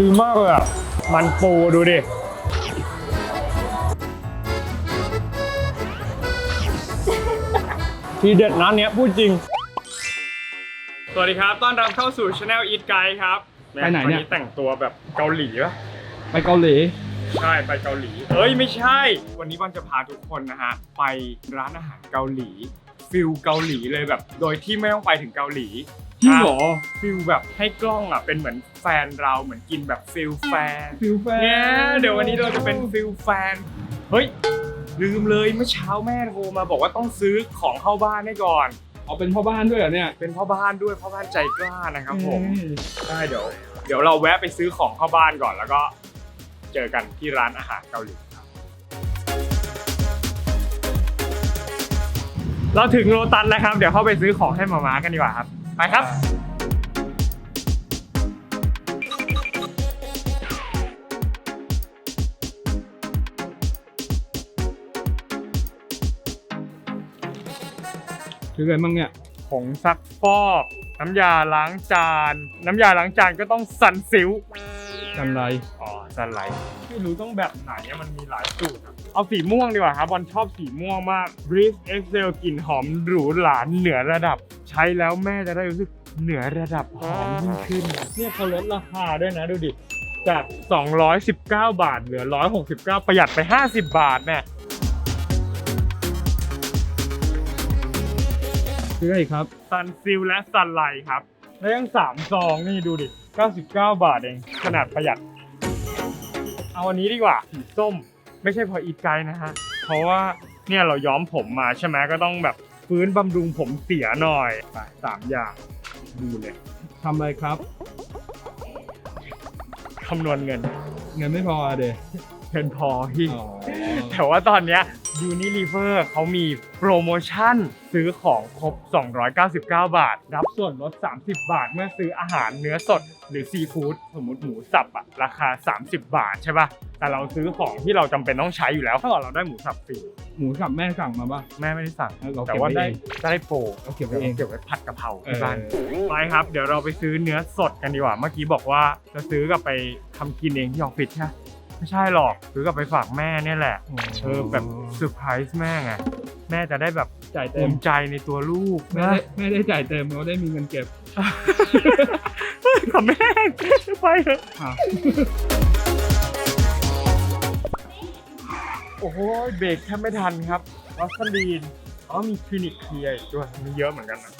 ดีมากเลยอะ มันปูดูดิ ทีเด็ดนะเนี้ยพูดจริง สวัสดีครับ ต้อนรับเข้าสู่ Channel Eat Guide ครับไปไหนเนี่ย วัแต่งตัวแบบเกาหลีปะไปเกาหลี ใช่ ไปเกาหลี เอ้ย ไม่ใช่ วันนี้บอลจะพาทุกคนนะฮะ ไปร้านอาหารเกาหลี ฟิลเกาหลีเลยแบบ โดยที่ไม่ต้องไปถึงเกาหลี จริงเหรอฟิลแบบให้กล้องอะเป็นเหมือนแฟนเราเหมือนกินแบบฟิลแฟนฟิลแฟนเนี่ยเดี๋ยววันนี้เราจะเป็นฟิลแฟน เฮ้ย ลืมเลยเมื่อเช้าแม่โทรมาบอกว่าต้องซื้อของเข้าบ้านให้ก่อน เอาเป็นพ่อบ้านด้วยเหรอเนี่ย เป็นพ่อบ้านด้วยพ่อบ้านใจกล้านะครับผมเอ้ยใช่เดี๋ยว เดี๋ยวเราแวะไปซื้อของเข้าบ้านก่อนแล้วก็ เจอกันที่ร้านอาหารเกาหลีครับ เราถึงโลตัสแล้วครับ เดี๋ยวเข้าไปซื้อของให้มาม้ากันดีกว่าครับ ไปครับซื้ออะไรบ้างเนี่ย ผงซักฟอก น้ำยาล้างจาน น้ำยาล้างจานก็ต้องซันซิลกันไร อ๋อซันไลท์ไม่รู้ต้องแบบไหนอะมันมีหลายสูตรอะเอาสีม่วงดีกว่าครับบอลชอบสีม่วงมาก Breeze Excel กลิ่นหอมหรูหราเหนือระดับ ใช้แล้วแม่จะได้รู้สึกเหนือระดับหอมยิ่งขึ้น เนี่ยเขาลดราคาด้วยนะดูดิ จาก 219 บาทเหลือ 169 ประหยัดไป 50 บาทเนี่ยซื้ออะไรอีกครับซันซิลและซันไลท์ครับแล้วยังสามซองนี่ดูดิ 99 บาทเอง ขนาดประหยัด เอาอันนี้ดีกว่าสีส้ม ไม่ใช่พออีทไกด์นะฮะ เพราะว่าเนี่ยเราย้อมผมมาใช่ไหมก็ต้องแบบ ฟื้นบำรุงผมเสียหน่อยไปสามอย่างดูเลยทำอะไรครับ คำนวณเงิน เงินไม่พออะเดเงินพอพี่ อ๋อแต่ว่าตอนเนี้ย Unilever เขามีโปรโมชั่นซื้อของครบ 299 บาท รับส่วนลด 30 บาท เมื่อซื้ออาหารเนื้อสด หรือซีฟู้ดสมมติหมูสับอะราคา 30 บาทใช่ปะแต่เราซื้อของที่เราจำเป็นต้องใช้อยู่แล้วเท่ากับเราได้หมูสับฟรีหมูสับแม่สั่งมาป่ะ แม่ไม่ได้สั่งเออเราเก็บแต่ว่าได้ไว้เองได้โปรเราเก็บไว้เองเก็บไว้ผัดกะเพราเอที่อบ้าน ไปครับ เดี๋ยวเราไปซื้อเนื้อสดกันดีกว่า เมื่อกี้บอกว่าจะซื้อกลับไปทำกินเองที่ออฟฟิศใช่ปะ ไม่ใช่หรอกซื้อกลับไปฝากแม่เนี่ยแหละเออแบบเซอร์ไพรส์แม่ไงแม่จะได้แบบจ่ายเต็ภูมมิใจในตัวลูกไม่นะได้ไม่ได้จ่ายเต็มเขาได้มีเงินเก็บ ขอแม่ไปเถอะอะ โอ้โหเบรกแทบไม่ทันครับวัสลีนอ๋อมีคลินิกเคลียร์อีกด้วยมีเยอะเหมือนกันนะ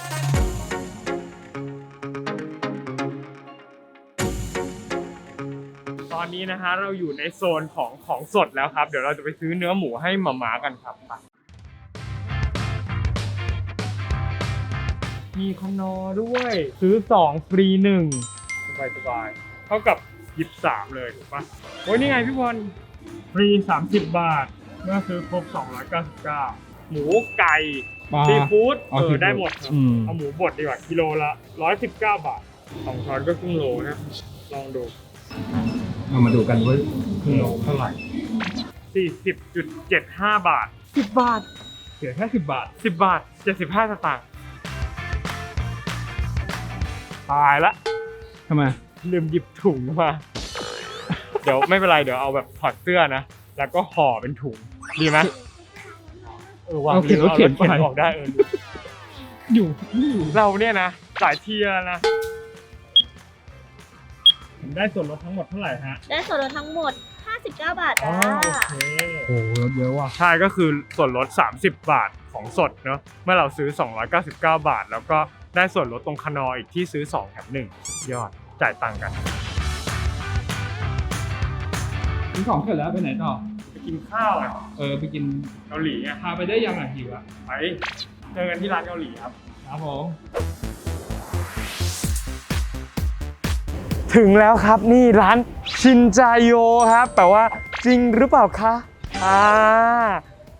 ตอนนี้นะฮะเราอยู่ในโซนของของสดแล้วครับ เดี๋ยวเราจะไปซื้อเนื้อหมูให้หมาม้ากันครับไปมีคอนอด้วย ซื้อ 2 ฟรี 1 สบายสบายๆเท่ากับหยิบ3เลยถูกปะโอ้ยนี่ไงพี่บอลฟรี 30 บาท เมื่อซื้อครบ 299 หมูไก่ปลาซีฟู้ดอ๋อเอซีอฟู้ดได้หมดครับอืมเอาหมูบดดีกว่ากิโลละ 119 บาทสองช้อนก็ครึ่งโลนะลองดู เรามาดูกันว่าครึ่งโลเท่าไหร่40.75 บาท10บาท เสียแค่สิบบาท 10 บาท 75 สตางค์ตายละ ทำไม ลืมหยิบถุงมา เดี๋ยวไม่เป็นไร เดี๋ยวเอาแบบถอดเสื้อนะ แล้วก็ห่อเป็นถุง ดีไหมเออวางเอาเข็นรถเข็นไป ออกได้เออ อยู่อยู่เราเนี่ยนะสายเทียร์นะผม ได้ส่วนลดทั้งหมดเท่าไหร่ฮะได้ส่วนลดทั้งหมด 59 บาทอ๋อจ้าโอเคโอ้โหเยอะว่ะ ใช่ก็คือส่วนลด 30 บาทของสดเนอะเมื่อเราซื้อ 299 บาท แล้วก็ได้ส่วนลดตรงคนออีกที่ซื้อ 2 แถม1ยอดจ่ายตังค์กัน กินของเสร็จแล้วไปไหนต่อ ไปกินข้าวอะเออไปกินเกาหลีอะพาไปได้ยังอะหิวอะไปเจอกันที่ร้านเกาหลีครับ ครับผม ถึงแล้วครับนี่ร้านชินจาโยครับแปลว่าจริงหรือเปล่าคะอ่า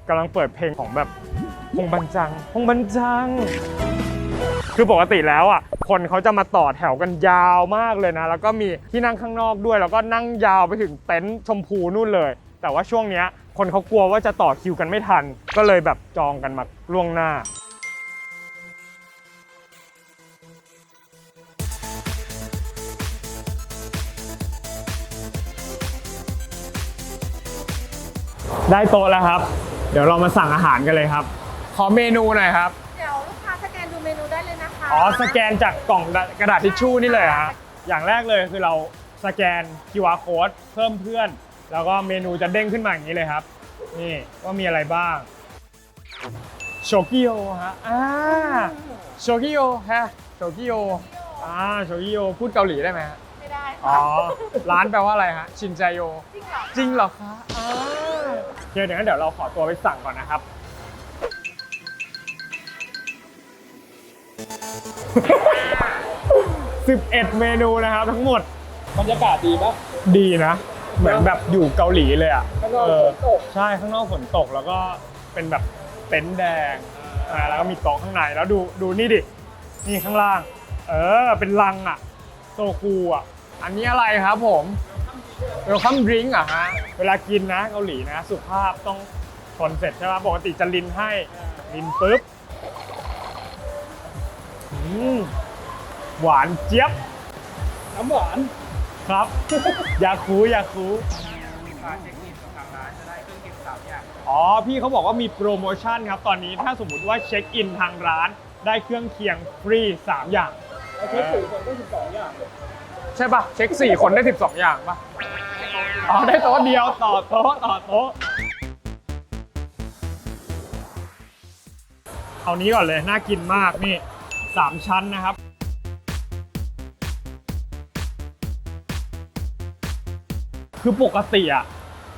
กำลังเปิดเพลงของแบบฮงบันจังฮงบันจัง คือปกติแล้วอะคนเขาจะมาต่อแถวกันยาวมากเลยนะ แล้วก็มีที่นั่งข้างนอกด้วย แล้วก็นั่งยาวไปถึงเต็นท์ชมพูนู่นเลย แต่ว่าช่วงเนี้ยคนเขากลัวว่าจะต่อคิวกันไม่ทัน ก็เลยแบบจองกันมาล่วงหน้า ได้โต๊ะแล้วครับ เดี๋ยวเรามาสั่งอาหารกันเลยครับ ขอเมนูหน่อยครับ เดี๋ยวลูกค้าสแกนดูเมนูได้เลยนะคะอ๋อ สแกนจากกล่องกระดาษทิชชู่นี่เลยเหรอฮะอย่างแรกเลยคือเราสแกน QR code เพิ่มเพื่อน แล้วก็เมนูจะเด้งขึ้นมาอย่างนี้เลยครับ นี่ว่ามีอะไรบ้างโชกิโอฮะอ่าโชกิโอฮะโชกิโออ่าโชกิโอพูดเกาหลีได้ไหมฮะไม่ได้อ๋อ ร้านแปลว่าอะไรฮะ ชินใจโย จริงเหรอ จริงเหรอคะอ่าโอ เคเดี๋ยวงั้นเดี๋ยวเราขอตัวไปสั่งก่อนนะครับ 11 เมนูนะครับทั้งหมด บรรยากาศดีปะ ดีนะ เหมือนแบบอยู่เกาหลีเลยอะข้างนอกเอฝอนตก ใช่ข้างนอกฝนตกแล้วก็เป็นแบบเต็นท์แดงอ่าแล้วก็มีโต๊ะข้างในแล้วดูดูนี่ดิ นี่ข้างล่าง เออ เป็นลังอะ โซคูอะ อันนี้อะไรครับผม เวลคัมดริงก์อะฮะ เวลากินนะเกาหลีนะ สุภาพต้องชนเสร็จใช่ไหมปกติจะลินให้ลินปุ๊บอืมหวานเจี๊ยบน้ำหวานครับ ยาคูยาคูเช็คอินกับทางร้านจะได้เครื่องกินสามอย่างอ๋อ พี่เขาบอกว่ามีโปรโมชั่นครับ ตอนนี้ถ้าสมมติว่าเช็คอินทางร้านได้เครื่องเคียงฟรี 3 อย่าง แล้วเช็คสี่คนได้สิบสองอย่าง ใช่ป่ะ เช็ค 4 คนได้ 12 อย่างป่ะ อ๋อ ได้โต๊ะเดียวต่อโต๊ะต่อโต๊ะ เอานี้ก่อนเลย น่ากินมากนี่ 3 ชั้นนะครับ คือปกติอะ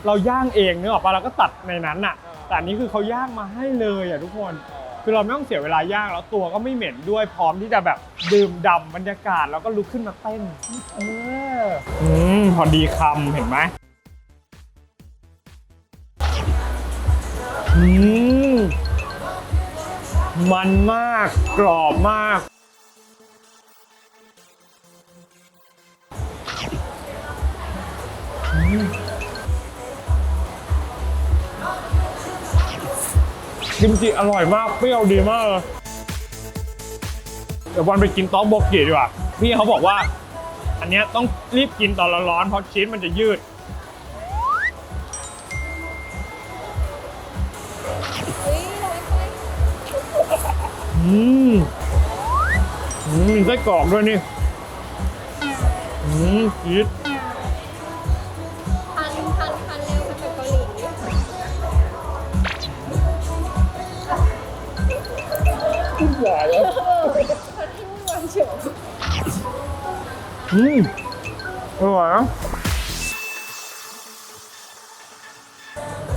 เราย่างเองเนื้อออกปะเราก็ตัดในนั้นอะแต่อันนี้คือเขาย่างมาให้เลยอะทุกคน คือเราไม่ต้องเสียเวลาย่างแล้วตัวก็ไม่เหม็นด้วยพร้อมที่จะแบบ ดื่มด่ำบรรยากาศแล้วก็ลุกขึ้นมาเต้นเอออืมพอดีคำเห็นไหมอืมมันมากกรอบมาก กิมจิอร่อยมาก เปรี้ยวดีมากเลย เดี๋ยวบอลไปกินต๊อกโบกิดีกว่าพี่เขาบอกว่า อันเนี้ยต้องรีบกินตอนร้อนๆเพราะชีสมันจะยืดอืมอืมมีไส้กรอกด้วยนี่ อืมชีสพันพันพันเร็วพันแบบเกาหลีขึ้นหวานแล้วพันที่วุ่นว อืมอร่อยนะ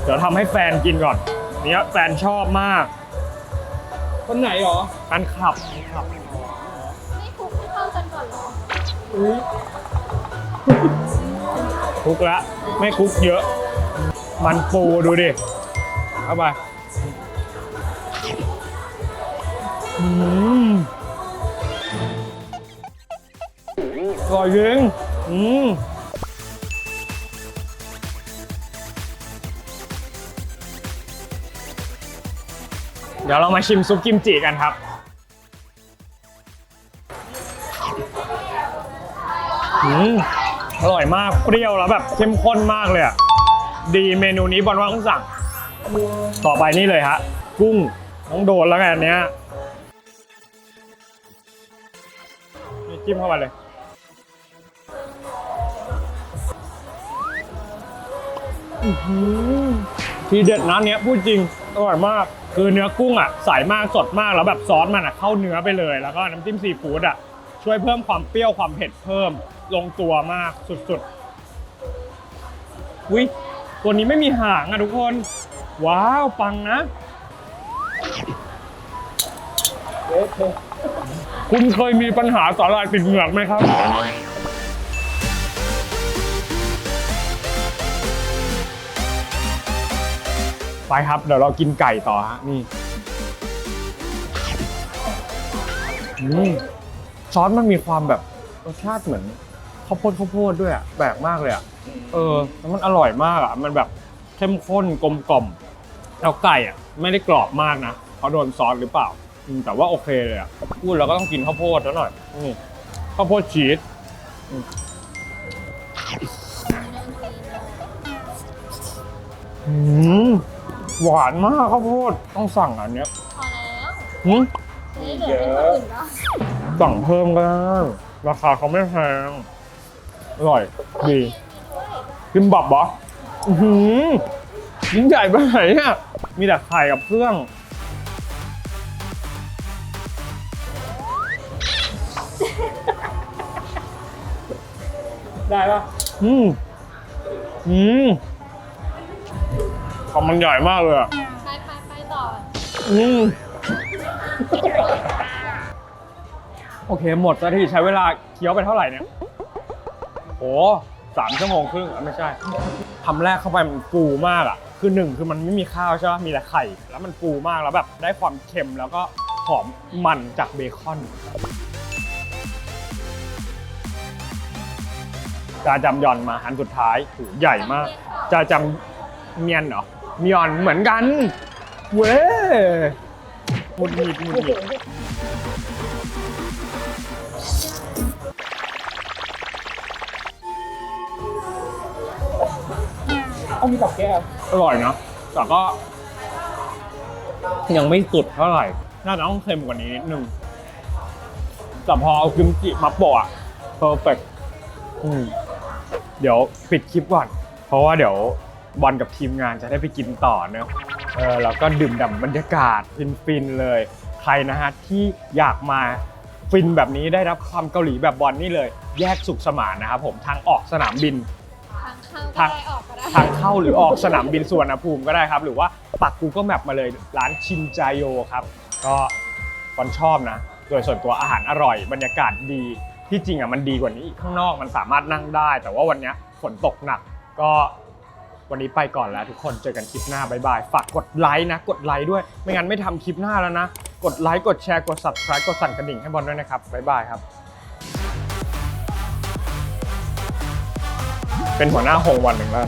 เดี๋ยวทำให้แฟนกินก่อน เนี่ยแฟนชอบมากคนไหนหรอแฟนคลับแฟนคลับไม่คลุกให้เข้ากันก่อนเหรออุ้ยคลุกแล้วไม่คลุกเยอะ มันปูดูดิ เข้าไปอืม อร่อยจริงอืมเดี๋ยวเรามาชิมซุปกิมจิกันครับ อืม อร่อยมาก เปรี้ยวแล้วแบบเข้มข้นมากเลยอะ ดีเมนูนี้บอลว่าต้องสั่ง ต่อไปนี่เลยฮะ กุ้งต้องโดนแล้วกันอันเนี้ย นี่จิ้มเข้าไปเลย ทีเด็ดนะเนี้ยพูดจริงอร่อยมาก คือเนื้อกุ้งอะใสมากสดมากแล้วแบบซอสมันอะเข้าเนื้อไปเลย แล้วก็น้ำจิ้มซีฟู้ดอะช่วยเพิ่มความเปรี้ยวความเผ็ดเพิ่มลงตัวมากสุดๆวิตัวนี้ไม่มีหางอะทุกคน ว้าวปังนะเละเทะคุณเคยมีปัญหาสาหร่ายติดเหงือกไหมครับ ไปครับเดี๋ยวเรากินไก่ต่อฮะนี่อืมซอสมันมีความแบบรสชาติเหมือนข้าวโพดข้าวโพดด้วยอะแปลกมากเลยอะเออแล้วมันอร่อยมากอะมันแบบเข้มข้นกลมกล่อมแล้วไก่อะไม่ได้กรอบมากนะเขาะโดนซอสหรือเปล่าแต่ว่าโอเคเลยอะพูดแล้วก็ต้องกินข้าวโพดแล้วหน่อยนี่ข้าวโพดชีสอืม หวานมากข้าวโพดต้องสั่งอันเนี้ยพอแล้วหืมนี่เหลือเป็นคนอื่นก็สั่งเพิ่มก็ได้ราคาเขาไม่แพงอร่อยดีกิมบับเหรออือหือยิ่งใหญ่ไปไหนเนี่ยมีแต่ไข่กับเครื่อง ได้ปะอืมอืม คำมันใหญ่มากเลยอะไปไปไปต่อ อืมโอเค หมดสักทีใช้เวลาเคี้ยวไปเท่าไหร่เนี่ยโอ้สามชั่วโมงครึ่งอะไม่ใช่ทำแรกเข้าไปมันฟูมากอะ คือหนึ่งคือมันไม่มีข้าวใช่ไหมมีแต่ไข่ แล้วมันฟูมากแล้วแบบได้ความเค็มแล้วก็หอมมันจากเบคอนจาจำยอนมาหันสุดท้ายหูใหญ่มากจาจำเมียนเหรอเมียอนเหมือนกัน เว้ยหมุดหงิดหมุดหงิดต้องมีกับแก้วอร่อยนะแต่ก็ ยังไม่สุดเท่าไหร่ น่าจะต้องเค็มกว่านี้นิดนึงแต่พอเอากิมจิมาโปะอะเพอร์เฟกเดี๋ยวปิดคลิปก่อน เพราะว่าเดี๋ยว บอลกับทีมงานจะได้ไปกินต่อเนอะเออแล้วก็ดื่มด่ำบรรยากาศฟินๆเลย ใครนะฮะที่อยากมาฟินแบบนี้ได้รับความเกาหลีแบบบอลนี่เลย แยกสุขสมานนะครับผมทางออกสนามบิน ทางเข้าก็ได้ออกก็ได้ ทางเข้าหรือออกสนามบินสุวรรณภูมิก็ได้ครับ หรือว่าปัก Google Map มาเลยร้านชินจายโยครับ ก็บอลชอบนะ โดยส่วนตัวอาหารอร่อย บรรยากาศดีที่จริงอะมันดีกว่านี้อีกข้างนอกมันสามารถนั่งได้ แต่ว่าวันเนี้ยฝนตกหนัก ก็ วันนี้ไปก่อนแล้วทุกคนเจอกันคลิปหน้าบายบาย ฝากกดไลค์นะ กดไลค์ด้วย ไม่งั้นไม่ทำคลิปหน้าแล้วนะ กดไลค์ กดแชร์ กด subscribe กดสั่นกระดิ่งให้บอลด้วยนะครับบายบายครับ เป็นหัวหน้าหงวันหนึ่งแล้ว